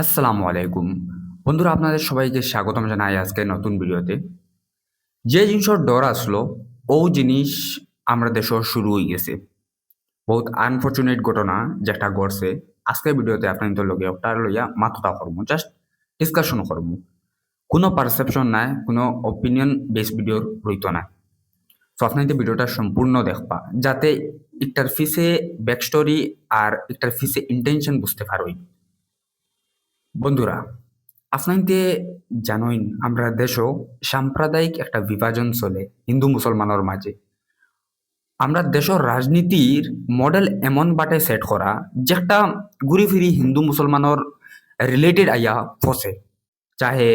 আসসালামু আলাইকুম। বন্ধুরা, আপনাদের সবাইকে স্বাগতম জানাই আজকে নতুন ভিডিওতে। যে জিনিসের ডর আসলো, ও জিনিস আমরা দেশও শুরু হয়ে গেছে। বহুত আনফর্চুনেট ঘটনা যেটা ঘটছে। আজকের ভিডিওতে আপনাদের লগে ওটার লইয়া মাথা করব জাস্ট ডিসকাশন করব। কোনো পারসেপশন নাই, কোনো অপিনিয়ন বেস ভিডিওর রইত না। তো আপনাদের ভিডিওটা সম্পূর্ণ দেখবা, যাতে একটার ফিসে ব্যাক স্টোরি আর একটার ফিসে ইন্টেনশন বুঝতে পারোই বন্ধুরা আপনাইতে জানোইন, আমরা দেশও সাম্প্রদায়িক একটা বিভাজন চলে হিন্দু মুসলমানের মাঝে। আমরা দেশের রাজনীতির মডেল এমন বাটে সেট করা, যেটা ঘুরি ফিরি হিন্দু মুসলমানের রিলেটেড আইয়া ফসে। চাহে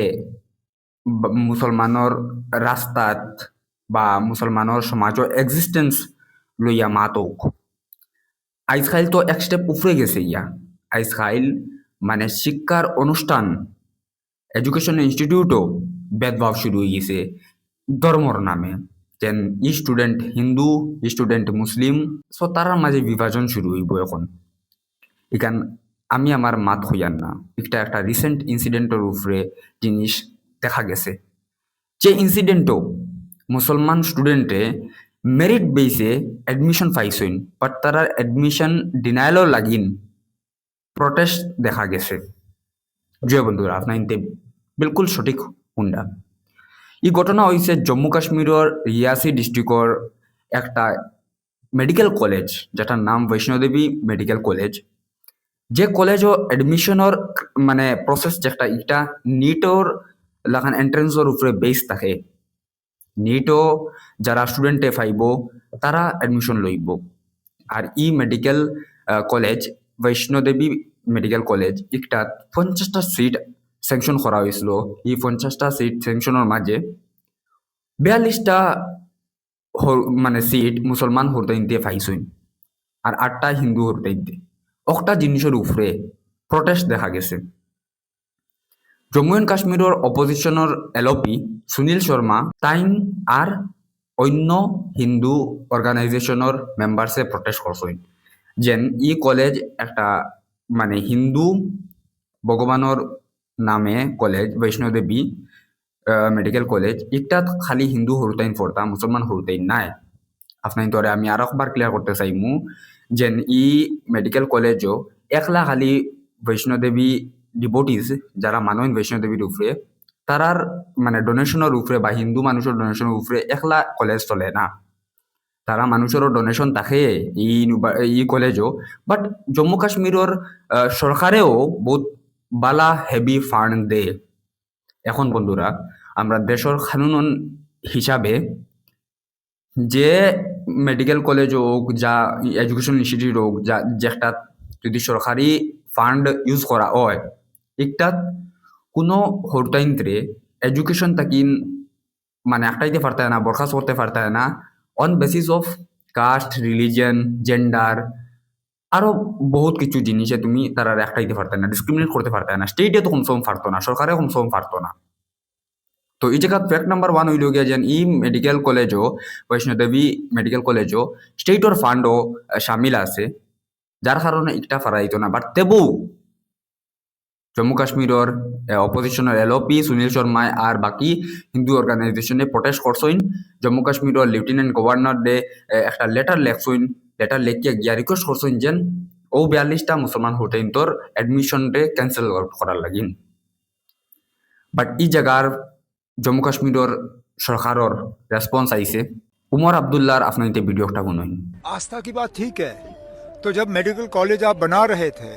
মুসলমানের রাস্তাত বা মুসলমানের সমাজের এক্সিস্টেন্স লইয়া মাতক। আইজকাইল তো এক স্টেপ উপরে গেছে ইয়া। আইজকাইল মানে শিক্ষার অনুষ্ঠান এডুকেশন ইনস্টিটিউটও ভেদভাব শুরু হয়ে গেছে ধর্মর নামে। যেন ই student Hindu student Muslim so তারার মাঝে বিভাজন শুরু হইব এখন। এখান আমি আমার মাত হইয়ান না। একটা একটা রিসেন্ট ইনসিডেন্টের উপরে জিনিস দেখা গেছে। যে ইনসিডেন্টও মুসলমান স্টুডেন্টে মেরিট বেসে এডমিশন পাইছেন বাট তারা অ্যাডমিশন ডিনায়ালও লাগিন। প্রটেস্ট দেখা গেছে। জয় বন্ধুরা, আপনার বিলকুল সঠিক হুন্ডা। এই ঘটনা হয়েছে জম্মু কাশ্মীরের রিয়াসি ডিস্ট্রিক্টর একটা মেডিকেল কলেজ যেটার নাম বৈষ্ণোদেবী মেডিকেল কলেজ যে কলেজও এডমিশনের মানে প্রসেস যেটা এটা নিটর লাগান এন্ট্রেন্সর উপরে বেস থাকে। নিটও যারা স্টুডেন্টে পাইব তারা এডমিশন লইব। আর ই medical college Vaishno Devi medical college একটা পঞ্চাশটা সিট স্যাংশন করা হয়েছিল। এই পঞ্চাশটা সিট স্যাংশনের মাঝে বিয়াল্লিশটা মানে সিট মুসলমান হরদাইনতে পাইছইন আর আটটা হিন্দু হরদাইনতে একটা জিনিসের উপরে প্রটেস্ট দেখা গেছে। জম্মু এন্ড কাশ্মীরের অপোজিশনের এলপি সুনীল শর্মা তাইন আর অন্য হিন্দু অর্গানাইজেশনের মেম্বার্সে প্রটেস্ট করছেন যেন ই কলেজ একটা মানে হিন্দু ভগবানের নামে কলেজ, বৈষ্ণোদেবী মেডিকেল কলেজ এটা খালি হিন্দু হরুতাইন পড়তা, মুসলমান হরুতাইন নাই। আপনার তোরে আমি আর একবার ক্লিয়ার করতে চাইমু, যেন ই মেডিকেল কলেজও একলা খালি বৈষ্ণোদেবী ডিবোটিস যারা মানবেন বৈষ্ণোদেবীর উপরে, তারার মানে ডোনেশনের উপরে বা হিন্দু মানুষের ডোনেশনের উপরে একলা কলেজ চলে না। তারা মানুষেরও ডোনেশন থাকে ই ই কলেজও বাট জম্মু কাশ্মীরের সরকারেও বহুত বালা হেভি ফান্ড দে এখন বন্ধুরা, আমরা দেশের কানুন হিসাবে যে মেডিকেল কলেজ হোক, যা এডুকেশন ইনস্টিটিউট হোক, যা, যেটা যদি সরকারি ফান্ড ইউজ করা হয় একটাত কোনো হরতাইন্ত্রে এডুকেশন তাকিন মানে একটাইতে পারতে না, বরখাস্ত করতে পারতে না on basis of caste religion gender আরও বহুত কিছু জিনিসে তুমি তারা একটাইতে পারতে না ডিসক্রিমিনেট করতে পারতে না স্টেটে তো কমসম পারতো না, সরকারে কমসম পারতো না। তো এই জায়গা ফ্যাক্ট নাম্বার ওয়ান হইল গিয়া যেন ই মেডিকেল কলেজও বৈষ্ণোদেবী মেডিকেল কলেজও স্টেটর ফান্ডও সামিল আছে, যার কারণে একটা ফারাইত না। বাট তেবু জম্মু কাশ্মীরের অপোজিশনের এলওপি সুনীল শর্মায় আর বাকি হিন্দু অর্গানাইজেশনে প্রটেস্ট করছইন জম্মু কাশ্মীরের লেফটেন্যান্ট গভর্নর ডে একটা লেটার লেখছইন লেটার লেখিয়া গিয়া রিকোয়েস্ট করছইন যেন ও বিয়াল্লিশটা মুসলমান হোটেন তোর এডমিশন রে ক্যান্সেল করার লাগিন বাট ই জায়গার জম্মু কাশ্মীরের সরকারের রেসপন্স আইছে উমর আবদুল্লাহর আপনার ভিডিও একটা শুনুন आस्था की बात ठीक है तो जब मेडिकल कॉलेज आप बना रहे थे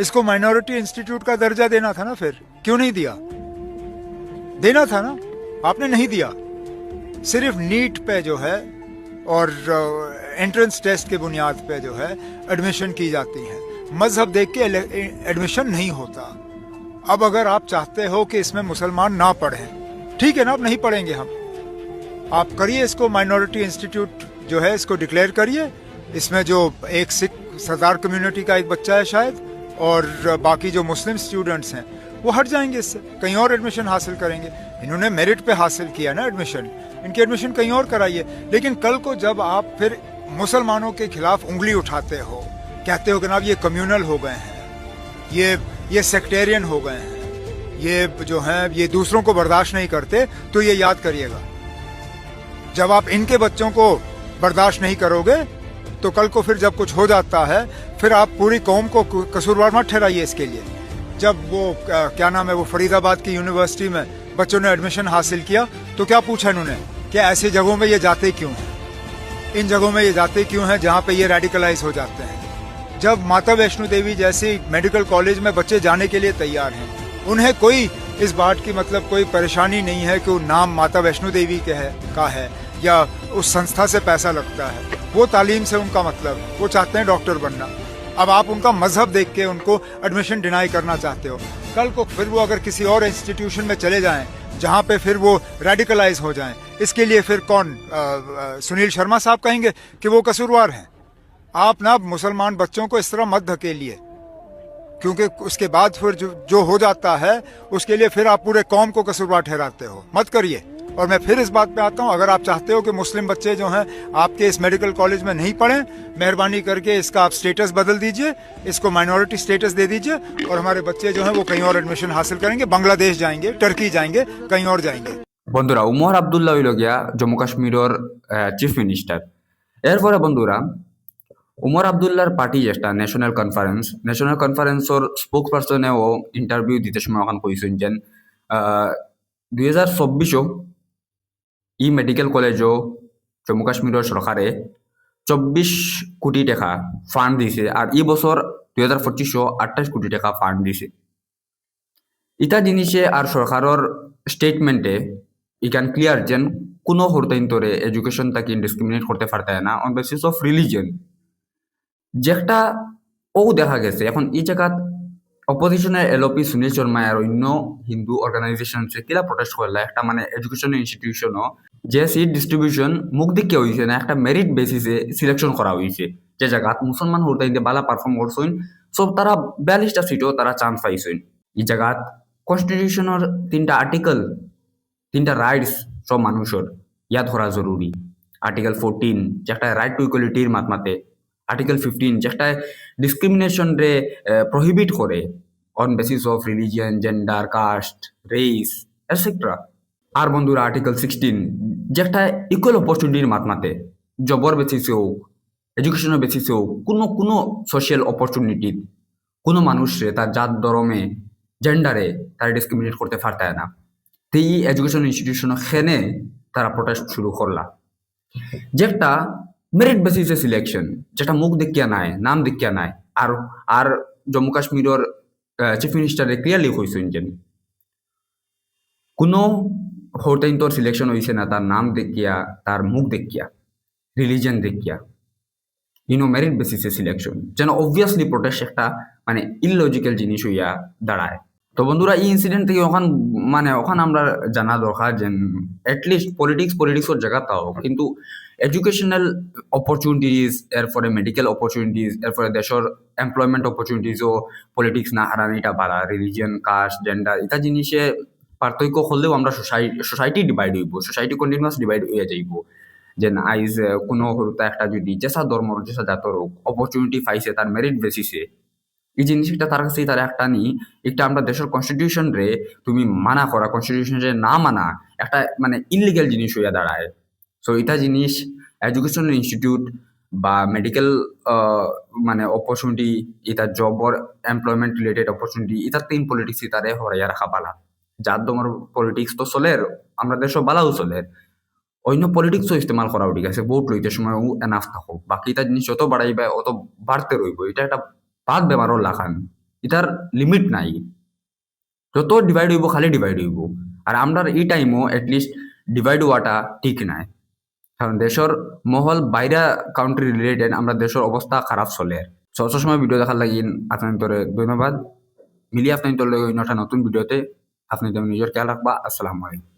इसको माइनॉरिटी इंस्टीट्यूट का दर्जा देना था ना फिर? क्यों नहीं दिया? देना था ना? आपने नहीं दिया। सिर्फ़ नीट पे जो है और एंट्रेंस टेस्ट के बुनियाद पे जो है एडमिशन की जाती है। मज़हब देख के एडमिशन नहीं होता। अब अगर आप चाहते हो कि इसमें मुसलमान ना पढ़ें, ठीक है ना? अब नहीं पढ़ेंगे हम। आप करिए इसको माइनॉरिटी इंस्टीट्यूट जो है, इसको डिक्लेयर करिए। इसमें जो एक सिख सरदार कम्युनिटी का एक बच्चा है शायद और बाकी जो मुस्लिम स्टूडेंट्स हैं, वो हट जाएँगे इससे। कहीं और एडमिशन हासिल करेंगे। इन्होंने मेरिट पे हासिल किया ना एडमिशन इनकी एडमिशन कहीं और कराइए। लेकिन कल को जब आप फिर मुसलमानों के खिलाफ उंगली उठाते हो, कहते हो कि ना ये कम्युनल हो गए हैं। ये ये सेक्टेरियन हो गए हैं। ये जो हैं, ये दूसरों को बर्दाश्त नहीं करते तो ये याद करिएगा। जब आप इनके बच्चों को बर्दाश्त नहीं करोगे तो कल को फिर जब कुछ हो जाता है, फिर आप पूरी कौम को कसूरवार मत ठहराइए इसके लिए। जब वो, क्या नाम है, वो फरीदाबाद की यूनिवर्सिटी में बच्चों ने एडमिशन हासिल किया तो क्या पूछा इन्होंने कि ऐसी जगहों में ये जाते क्यों हैं? इन जगहों में ये जाते क्यों हैं जहाँ पे ये रेडिकलाइज हो जाते हैं? जब माता वैष्णो देवी जैसी मेडिकल कॉलेज में बच्चे जाने के लिए तैयार हैं, उन्हें कोई इस बात की मतलब कोई परेशानी नहीं है कि वो नाम माता वैष्णो देवी के है, का है, या उस संस्था से पैसा लगता है। वो तालीम से उनका मतलब वो चाहते हैं डॉक्टर बनना। अब आप उनका मज़हब देख के उनको एडमिशन डिनाई करना चाहते हो। कल को फिर वो अगर किसी और इंस्टीट्यूशन में चले जाएँ जहाँ पे फिर वो रेडिकलाइज हो जाएँ इसके लिए फिर कौन अ, अ, सुनील शर्मा साहब कहेंगे कि वो कसूरवार हैं। आप ना मुसलमान बच्चों को इस तरह मत धकेलिए क्योंकि उसके बाद फिर जो जो हो जाता है उसके लिए फिर आप पूरे कौम को कसूरवार ठहराते हो। मत करिए। और मैं फिर इस बात पे आता हूँ अगर आप चाहते हो कि मुस्लिम बच्चे जो हैं आपके इस मेडिकल कॉलेज में नहीं पढ़ें मेहरबानी करके इसका आप स्टेटस बदल दीजिए इसको माइनॉरिटी स्टेटस दे दीजिए और हमारे बच्चे जो हैं वो कहीं और एडमिशन हासिल करेंगे बांग्लादेश जाएंगे टर्की जाएंगे कहीं और जाएंगे বন্ধুরা উমর আবদুল্লাহ হইল গিয়া জম্মু কাশ্মীরের চিফ মিনিস্টার এরপরে বন্ধুরা উমর আবদুল্লাহর পার্টি যেটা ন্যাশনাল কনফারেন্স ন্যাশনাল কনফারেন্সর স্পোক পার্সনেও ইন্টারভিউ দিতে সময় ওখান কইছেন যেন দুই হাজার চব্বিশও ই মেডিকেল কলেজও জম্মু কাশ্মীরের সরকারে চব্বিশ কোটি টাকা ফান্ড দিছে আর এই বছর দুই হাজার পঁচিশও আঠাশ কোটি টাকা ফান্ড দিছে। ইটা জিনিসে আর সরকারের স্টেটমেন্টে ইকান ক্লিয়ার যেন কোনো হরতাইন্তরে এডুকেশন তাকে ডিসক্রিমিনেট করতে পারতে না অন বেসিস অফ রিলিজন যেটা ও দেখা গেছে, এখন এই জায়গাত অপোজিশনের এলপি সুনীল শর্মা আর অন্য হিন্দু অর্গানাইজেশন কিলা প্রটেস্ট করলা একটা মানে এডুকেশন ইনস্টিটিউশনও যে সিট ডিস্ট্রিবিউশন মুখ দিকে হয়েছে না, একটা মেরিট বেসিসে সিলেকশন করা হয়েছে যে জায়গাত মুসলমান হরতাইতে বালা পারফর্ম করছেন সব তারা বিয়াল্লিশটা সিটও তারা চান্স পাইছেন এই জায়গাত কনস্টিটিউশনের তিনটা আর্টিকেল তিনটা রাইটস সব মানুষের ইয়া ধরা জরুরি। আর্টিকেল ফোরটিন যে একটা রাইট টু ইকুয়ালিটির মাতমাতে। আর্টিকেল ফিফটিন যেটা ডিসক্রিমিনেশন রে প্রহিবিট করে। On basis of religion gender caste race etcetera আর বন্ধুরা আর্টিকেল সিক্সটিন যেটা ইকুয়াল অপরচুনিটির মাতমাতে জবর বেসিসে হোক এডুকেশনের বেসিসে হোক, কোনো কোনো সোশ্যাল অপরচুনিটি কোনো মানুষরে তার জাত, ধর্মে জেন্ডারে তারা ডিসক্রিমিনেট করতে পারতায় না। তো এই এডুকেশন ইনস্টিটিউশন খেনে তারা প্রোটেস্ট শুরু করলা। যেটা মেরিট বেসিসে সিলেকশন যেটা মুখ দেখিয়া নাই, নাম দেখিয়া নাই, আর আর জম্মু কাশ্মীরের চিফ মিনিস্টারে ক্লিয়ারলি কইছেন যেন। কোনো হরতাইন্তর সিলেকশন হয়েছে না, তার নাম দেখিয়া, তার মুখ দেখিয়া রিলিজন দেখিয়া ইউনো মেরিট বেসিসে সিলেকশন যেন অবভিয়াসলি প্রোটেস্ট একটা মানে ইললজিক্যাল জিনিস হইয়া দাঁড়ায়। তো বন্ধুরা, এই ইনসিডেন্ট থেকে ওখান মানে ওখান আমরা জানা দরকার যে অ্যাটলিস্ট পলিটিক্স পলিটিক্সের জায়গাটাও কিন্তু এডুকেশনাল অপরচুনিটিজ এরপরে মেডিকেল অপরচুনিটিজ এরপরে দেশের এমপ্লয়মেন্ট অপরচুনিটিজও পলিটিক্স না হারানিটা বাড়া রিলিজিয়ন কাস্ট জেন্ডার এটা জিনিসে পার্থক্য হলেও আমরা সোসাইটি ডিভাইড হইব সোসাইটি কন্টিনিউয়াস ডিভাইড হয়ে যাইব। যে আইজ কোনো হরুতা একটা যদি যেসা ধর্মর যেসা জাতর হোক অপরচুনিটি পাইছে তার মেরিট বেসিসে এই জিনিসটা তার কাছে তার একটা নি একটা আমরা দেশের কনস্টিটিউশন রে তুমি মানা করা কনস্টিটিউশন রে না মানা, একটা মানে ইনলিগাল জিনিস হইয়া দাঁড়ায়। সো এটা জিনিস এডুকেশনাল ইনস্টিটিউট বা মেডিকেল মানে অপরচুনিটি এটা জবর এমপ্লয়মেন্ট রিলেটেড অপরচুনিটি এটা তিন পলিটিক্স তারে হরাইয়া রাখা বালা। যার দমর পলিটিক্স তো চলের আমরা দেশও বালাও চলের অন্য পলিটিক্সও ইস্তেমাল করা ঠিক আছে ভোট লইতে সময় ও এনাফ থাকো। বাকি এটা জিনিস যত বাড়াইবে অত বাড়তে রইব এটা একটা বাদ বেমারও লাখান এটার লিমিট নাই। যত ডিভাইড হইব, খালি ডিভাইড হইব। আর আমরা এই টাইমও এটলিস্ট ডিভাইড হওয়াটা ঠিক নাই। কারণ দেশের মহল বাইরা কাউন্ট্রি রিলেটেড আমরা দেশের অবস্থা খারাপ চলে সব সময় ভিডিও দেখার লাগি আপনার তোরে ধন্যবাদ। মিলিয়ে আপনার তোর অন্য একটা নতুন ভিডিওতে حسن دم نيويورك يلا بقى السلام عليكم.